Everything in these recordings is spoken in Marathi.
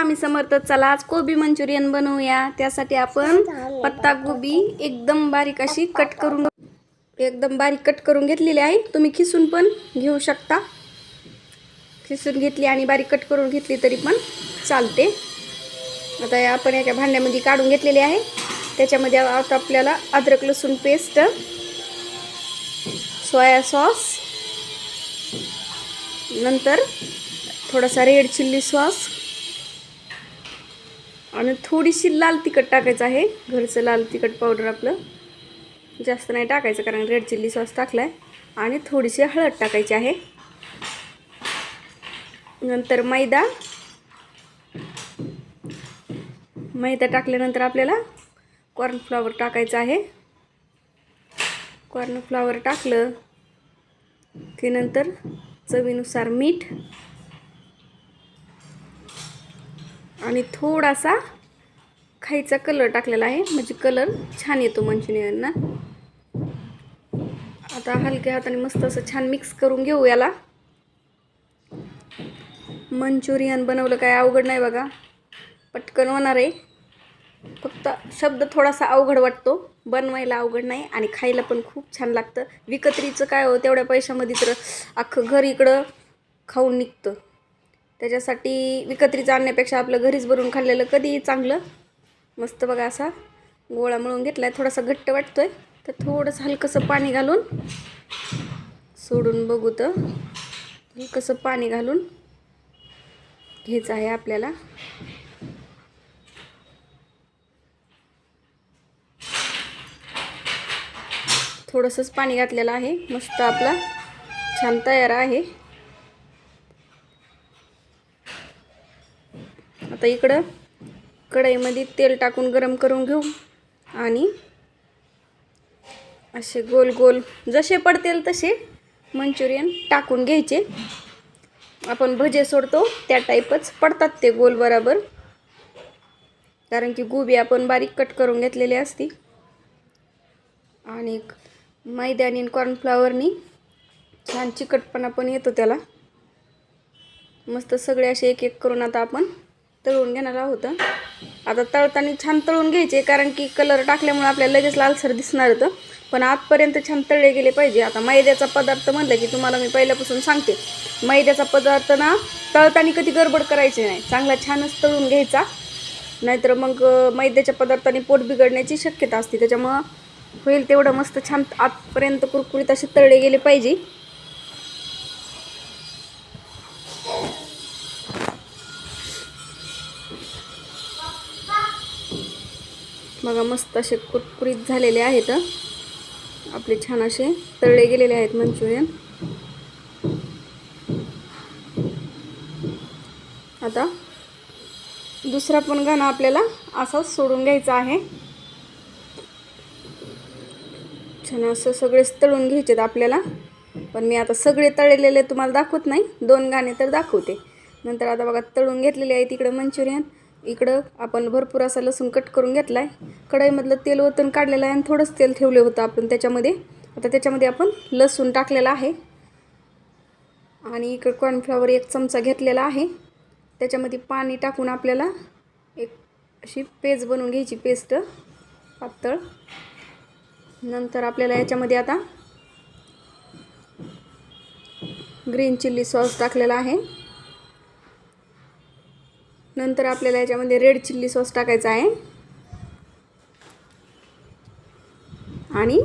स्वामी समर्थ चला आज कोबी मंचुरियन बनवूया. त्यासाठी आपण पत्ता गोबी एकदम बारीक अशी कट करून एकदम बारीक कट करून घेतलेली आहे. तुम्ही खिसून पण घेऊ शकता. खिसून घेतली आणि बारीक कट करून घेतली तरी पण चालते. आता आपण एका भांड्यामध्ये काढून घेतलेली आहे. त्याच्यामध्ये आता आपल्याला अद्रक लसूण पेस्ट सोया सॉस नंतर थोडासा रेड चिल्ली सॉस आणि थोडीशी लाल तिखट टाकायचं आहे. घरचं लाल तिखट पावडर आपलं. जास्त नाही टाकायचं कारण रेड चिल्ली सॉस टाकला आहे आणि थोडीशी हळद टाकायची आहे. नंतर मैदा. मैदा टाकल्यानंतर आपल्याला कॉर्नफ्लॉवर टाकायचं आहे. कॉर्नफ्लॉवर टाकलं की नंतर चवीनुसार मीठ. आणि थोडासा खायचा कलर टाकलेला आहे. म्हणजे कलर छान येतो मंचुरियनना. आता हलक्या हाताने मस्त असं छान मिक्स करून घेऊ याला. मंचुरियन बनवलं काय अवघड नाही बघा. पटकन होणार आहे. फक्त शब्द थोडासा अवघड वाटतो. बनवायला अवघड नाही आणि खायला पण खूप छान लागतं. विकत्रीचं काय हो तेवढ्या पैशामध्ये तर अख्खं घर इकडं खाऊन निघतं. त्याच्यासाठी विकत्रीचं आणण्यापेक्षा आपलं घरीच भरून खाल्लेलं कधीही चांगलं. मस्त बघा असा गोळा मळून घेतला आहे थोडासा घट्ट वाटतोय. तर थोडंसं हलकंसं पाणी घालून सोडून बघू तर. हलकंसं पाणी घालून घ्यायचं आहे आपल्याला. थोडंसंच पाणी घातलेलं आहे. मस्त आपला छान तयार आहे. आता इकडं कढईमध्ये तेल टाकून गरम करून घेऊ. आणि असे गोल गोल जसे पडतील तसे मंचुरियन टाकून घ्यायचे. आपण भजे सोडतो त्या टाईपच पडतात ते गोल बराबर. कारण की गोबी आपण बारीक कट करून घेतलेली असती. आणि मैद्यानी कॉर्नफ्लावरनी छान चिकटपणा पण येतो त्याला. मस्त सगळे असे एक एक करून आता आपण तळून घेणार आहोत आता तळताना छान तळून घ्यायचे कारण की कलर टाकल्यामुळे आपल्याला लगेच लालसर दिसणार होतं. पण आतपर्यंत छान तळले गेले पाहिजे. आता मैद्याचा पदार्थ म्हणलं की तुम्हाला मी पहिल्यापासून सांगते. मैद्याचा पदार्थ ना तळताना कधी गडबड करायची नाही. चांगला छानच तळून घ्यायचा. नाहीतर मग मैद्याच्या पदार्थाने पोट बिघडण्याची शक्यता असते. त्याच्यामुळं होईल तेवढं मस्त छान आतपर्यंत कुरकुरीत असे तळले गेले पाहिजे. बघा मस्त असे कुरकुरीत झालेले आहेत. आपले छान असे तळले गेलेले आहेत मंचुरियन आता दुसरा पण गाणं आपल्याला असाच सोडून घ्यायचा आहे. छान असं सगळेच तळून घ्यायचेत आपल्याला. पण मी आता सगळे तळलेले तुम्हाला दाखवत नाही. दोन गाणे तर दाखवते. नंतर आता बघा तळून घेतलेले आहे तिकडं मंचुरियन. इकडं आपण भरपूर असा लसूण कट करून घेतला आहे कढईमधलं तेल वतन काढलेलं आहे आणि थोडंच तेल ठेवलं होतं आपण त्याच्यामध्ये. आता त्याच्यामध्ये आपण लसूण टाकलेला आहे. आणि इकडं कॉर्नफ्लॉवर एक चमचा घेतलेला आहे. त्याच्यामध्ये पाणी टाकून आपल्याला एक अशी पेज बनवून घ्यायची पेस्ट पातळ. नंतर आपल्याला याच्यामध्ये आता ग्रीन चिल्ली सॉस टाकलेला आहे. नंतर आपल्याला याच्यामध्ये रेड चिल्ली सॉस टाकायचा आहे. आणि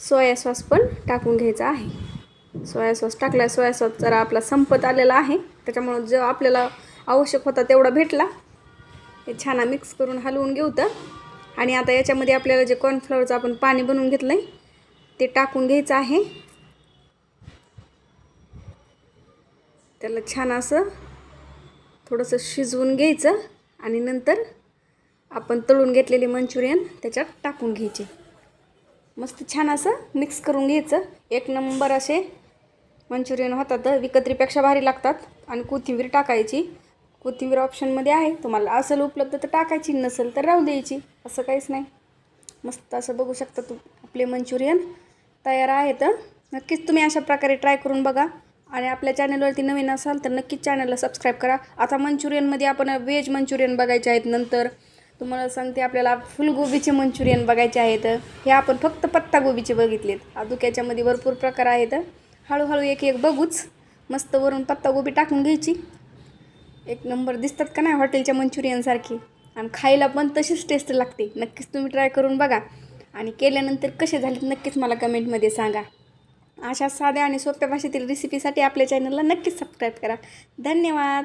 सोया सॉस पण टाकून घ्यायचा आहे. सोया सॉस टाकला सोया सॉस जरा आपला संपत आलेला आहे. त्याच्यामुळं जो आपल्याला आवश्यक होता तेवढा भेटला. हे छान मिक्स करून हलवून घेऊ तर. आणि आता याच्यामध्ये आपल्याला जे कॉर्नफ्लॉवरचं आपण पाणी बनवून घेतलं आहे ते टाकून घ्यायचं आहे. त्याला छान असं थोडंसं शिजवून घ्यायचं आणि नंतर आपण तळून घेतलेले मंचुरियन त्याच्यात टाकून घ्यायचे. मस्त छान असं मिक्स करून घ्यायचं. एक नंबर असे मंचुरियन होतात विकत्रीपेक्षा भारी लागतात. आणि कोथिंबीर टाकायची. कोथिंबीर ऑप्शनमध्ये आहे. तुम्हाला असेल उपलब्ध तर टाकायची नसेल तर राहू द्यायची. असं काहीच नाही. मस्त असं बघू शकता तू. आपले मंचुरियन तयार आहेत. नक्कीच तुम्ही अशा प्रकारे ट्राय करून बघा. आणि आपल्या चॅनलवरती नवीन असाल तर नक्कीच चॅनलला सबस्क्राईब करा. आता मंचुरियनमध्ये आपण व्हेज मंचुरियन बघायचे आहेत नंतर. तुम्हाला सांगते आपल्याला फुलगोबीचे मंचुरियन बघायचे आहेत. हे आपण फक्त पत्तागोबीचे बघितलेत. अजून याच्यामध्ये भरपूर प्रकार आहेत. हळूहळू एक एक बघूच. मस्त वरून पत्तागोबी टाकून घ्यायची. एक नंबर दिसतात का नाही हॉटेलच्या मंचुरियनसारखी आणि खायला पण तशीच टेस्ट लागते. नक्कीच तुम्ही ट्राय करून बघा. आणि केल्यानंतर कसे झालेत नक्कीच मला कमेंटमध्ये सांगा. अशा साध्या आणि सोप्या भाषेतील रेसिपीसाठी आपल्या चॅनलला नक्कीच सबस्क्राईब करा. धन्यवाद.